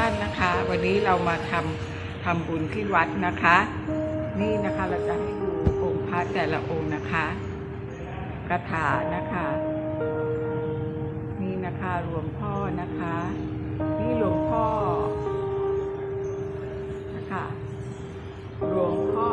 ท่านนะคะ วันนี้เรามาทำทำบุญที่วัดนะคะ นี่นะคะเราจะให้ดูองค์พระแต่ละองค์นะคะกระถานะคะ นี่นะคะหลวงพ่อนะคะ นี่หลวงพ่อนะคะหลวงพ่อ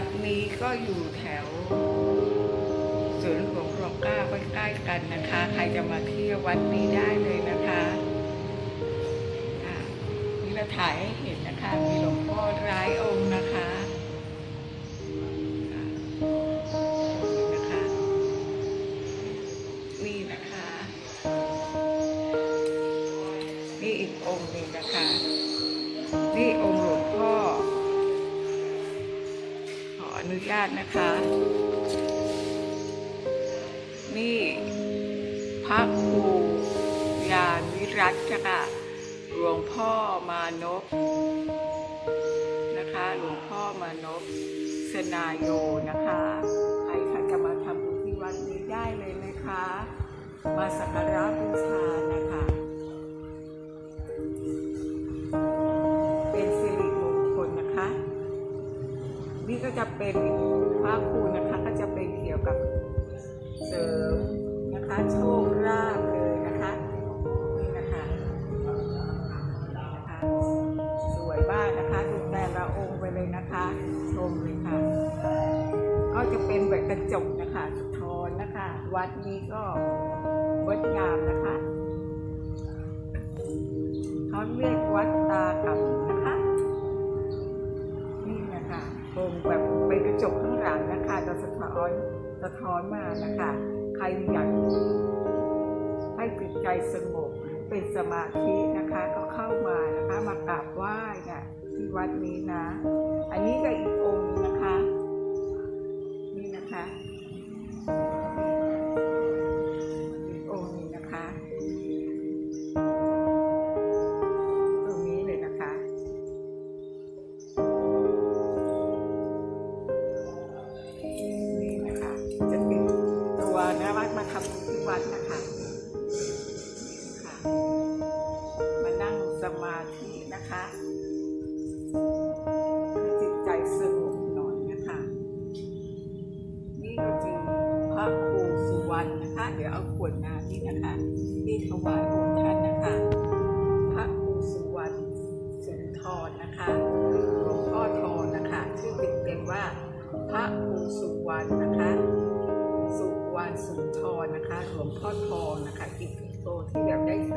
วัดนี้ก็อยู่แถวสวนหลวงรองก้าใกล้ๆกันนะคะ ใครจะมาเที่ยววัดนี้ได้เลยนะคะค่ะนี่เราถ่ายให้เห็นนะคะ มีหลวงพ่อร้ายอ พระครูยานวิรัตค่ะหลวงพ่อมานพนะคะ หลวงพ่อมานพสนาโยนะคะใครค่ะจะมาทำบุญที่วัดนี้ได้เลยนะคะ มาสักการะบูชานะคะ เลยนะคะ ชมเลยค่ะ ก็จะเป็นแบบกระจกนะคะสะท้อนนะคะ วัดนี้ก็งดงามนะคะเขาเรียกวัดตากับนะคะ นี่นะคะโครงแบบเป็นกระจกข้างหลังนะคะจะสะท้อนสะท้อนมานะคะ ใครอยากให้จิตใจสงบหรือเป็นสมาธินะคะ ก็เข้ามานะคะมากราบไหว้เนี่ยที่วัดนี้นะ อันนี้ก็อีก หลวงพ่อทองนะคะอีกโตที่แบบได้เค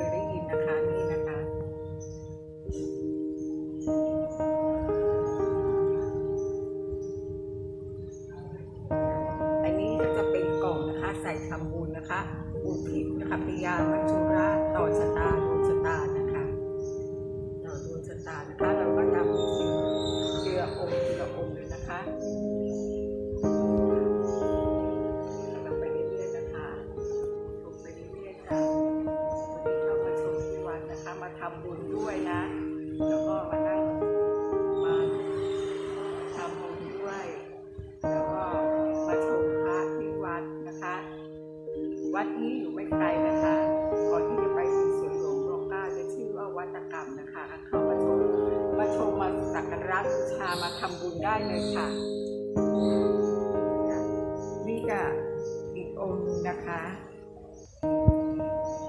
นึงนะคะ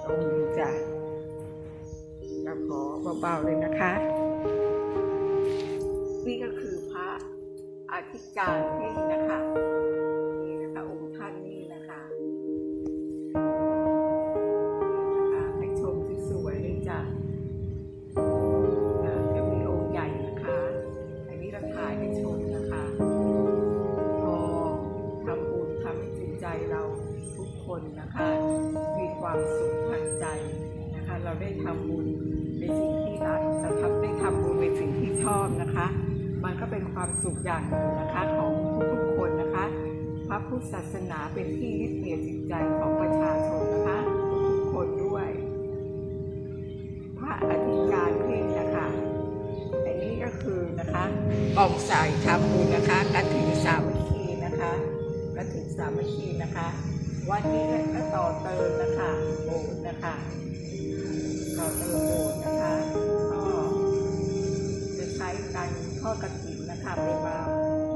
องนี้จ้ะเราขอเบาๆเลยนะคะ นี่ก็คือพระอธิการที่นะคะ มันก็เป็นความสุขอย่างหนึ่งนะคะของทุกๆคนนะคะ พระพุทธศาสนาเป็นที่ยึดเหนี่ยวจิตใจของประชาชนนะคะทุกคนด้วย พระอธิการเพ่งนะคะอันนี้ก็คือนะคะกองสายทำบุญนะคะกระถิ่นสามัคคีนะคะกระถิ่นสามัคคีนะคะ วันนี้ก็ต่อเติมนะคะโบสถ์นะคะต่อเติมโบสถ์นะคะ ทอดกระถิ่นนะคะไปมา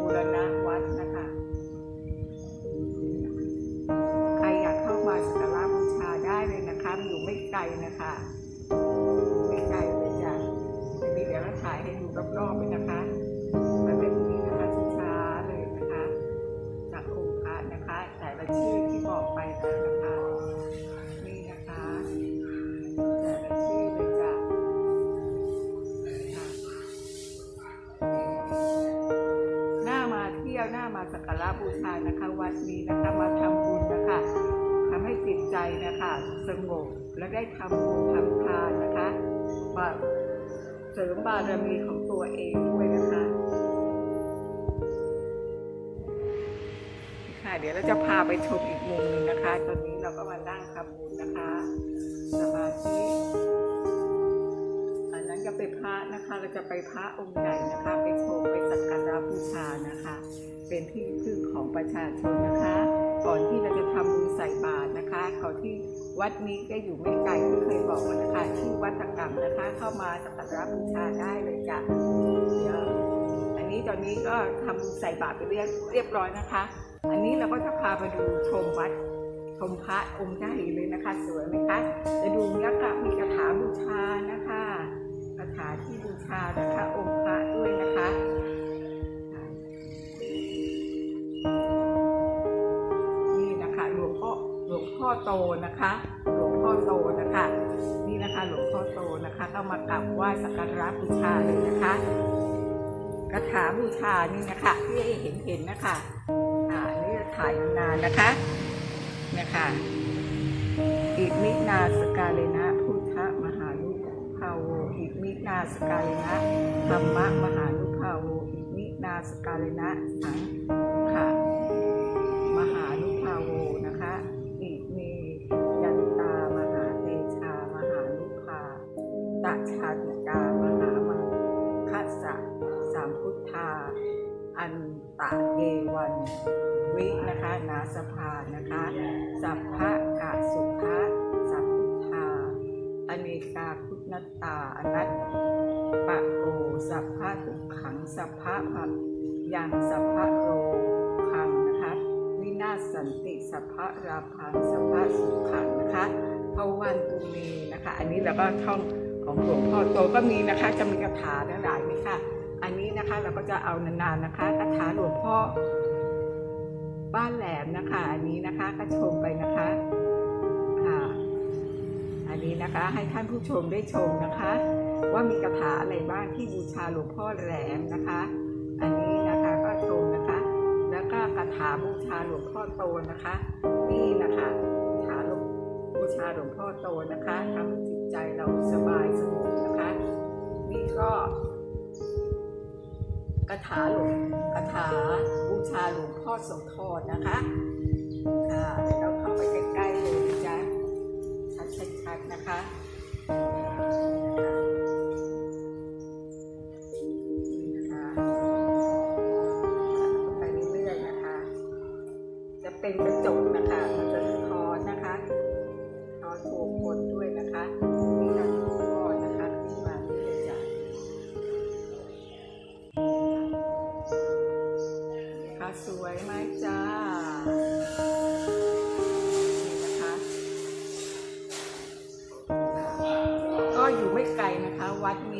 บูรณะวัดนะคะ ใครอยากเข้ามาสักการะบูชาได้เลยนะคะอยู่ไม่ไกลนะคะไม่ไกลเลยจ้ะทีนี้เดี๋ยวเราถ่ายให้ดูรอบๆไปนะคะ ยวหน้ามาสักการะบูชานะคะ วัดนี้นะคะมาทำบุญนะคะทำให้จิตใจนะคะสงบและได้ทำบุญทำทานนะคะมาเสริมบารมีของตัวเองด้วยนะคะค่ะเดี๋ยวเราจะพาไปชมอีกมุมหนึ่งนะคะ ตอนนี้เราก็มานั่งทำบุญนะคะสมาธิอันนั้นจะไปพระนะคะ เราจะไปพระองค์ใหญ่นะคะ ไปชมไปสักการะบูชานะคะ เป็นที่พึ่งของประชาชนนะคะ ก่อนที่เราจะทำบุญใส่บาตรนะคะก่อนที่วัดนี้ก็อยู่ไม่ไกลที่เคยบอกมานะคะชื่อวัดตะกรรมนะคะ เข้ามาสักการะบูชาได้เลยจ้ะเดี๋ยวอันนี้ตอนนี้ก็ทำใส่บาตรไปเรียบเรียบร้อยนะคะ อันนี้เราก็จะพาไปดูชมวัดชมพระองค์ใหญ่เลยนะคะ สวยไหมคะจะดูยักษ์มีคาถาบูชานะคะคาถาที่บูชานะคะองค์ โตนะคะ หลวงพ่อโตนะคะ นี่นะคะหลวงพ่อโตนะคะก็มากราบไหว้สักการะบูชาเลยนะคะคาถาบูชานี่นะคะที่เห็นเห็นนะคะอ่านี่ถ่ายนานนะคะนะคะอิมินาสกาเลนะพุทธมหานุภาโวอิมินาสกาเลนะธรรมะมหานุภาโวอิมินาสกาเลนะสัง ตชาติกามหามังคัสสะสามพุทธา อันตะเยวัน วินะคะนาสภานะคะ สัพพะกะสุภะสัพพุทธา อเนกาพุทธตาอนัตปะโกสัพพะทุกขังสัพพะพับยังสัพพะโรคังนะคะวินาศสันติสัพพะราพังสัพพะสุขังนะคะภวันตุเมนะคะ อันนี้เราก็ท่อง ของหลวงพ่อโตก็มีนะคะจะมีคาถาหลายๆนี่ค่ะ อันนี้นะคะเราก็จะเอานานๆนะคะคาถาหลวงพ่อ บ้านแหลมนะคะ อันนี้นะคะก็ชมไปนะคะค่ะ อันนี้นะคะให้ท่านผู้ชมได้ชมนะคะ ว่ามีคาถาอะไรบ้างที่บูชาหลวงพ่อแหลมนะคะ อันนี้นะคะก็ชมนะคะ แล้วก็คาถาบูชาหลวงพ่อโตนะคะ นี่นะคะคาถาบูชาหลวงพ่อโตนะคะทำจิตใจเราายสงบนะคะ นี่ก็กระถาหลวงกระถาบูชาหลวงพ่อโสธรนะคะค่ะเดี๋ยวเราเข้าไปใกล้ๆเลยจ้ะชัดๆนะคะ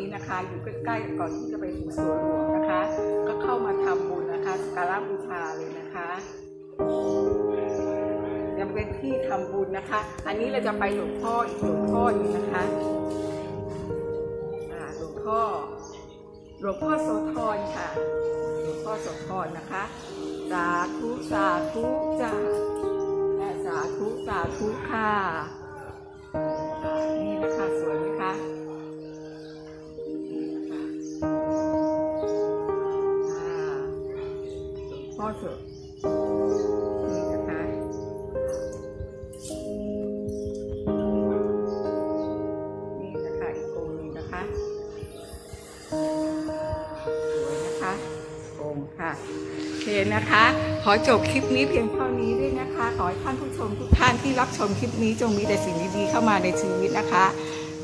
นี้นะคะ อยู่ใกล้ๆก่อนที่จะไปถึงสวนหลวงนะคะ ก็เข้ามาทำบุญนะคะสักการะบูชาเลยนะคะยังเป็นที่ทำบุญนะคะ อันนี้เราจะไปหลวงพ่ออีกหลวงพ่อหนึงนะคะหลวงพ่อหลวงพ่อโสธรค่ะ หลวงพ่อโสธรนะคะ สาธุสาธุจ้าและสาธุสาธุค่ะนี่นะคะสวยไหมคะนี่นะคะ อเถอะนี่นะคะนี่นะคะอีกองนึงนะคะสวยนะคะองค์ค่ะโอเคนะคะ ขอจบคลิปนี้เพียงเท่านี้ด้วยนะคะ ขอให้ท่านผู้ชมทุกท่านที่รับชมคลิปนี้จงมีแต่สิ่งดีๆเข้ามาในชีวิตนะคะ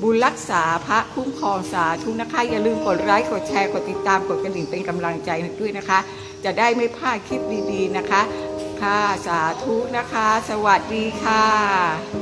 บุญรักษาพระคุ้มครองสาธุนะคะ อย่าลืมกดไลค์กดแชร์ กดติดตามกดกระดิ่งเป็นกำลังใจด้วยนะคะ จะได้ไม่พลาดคลิปดีๆนะคะ ค่ะสาธุนะคะ สวัสดีค่ะ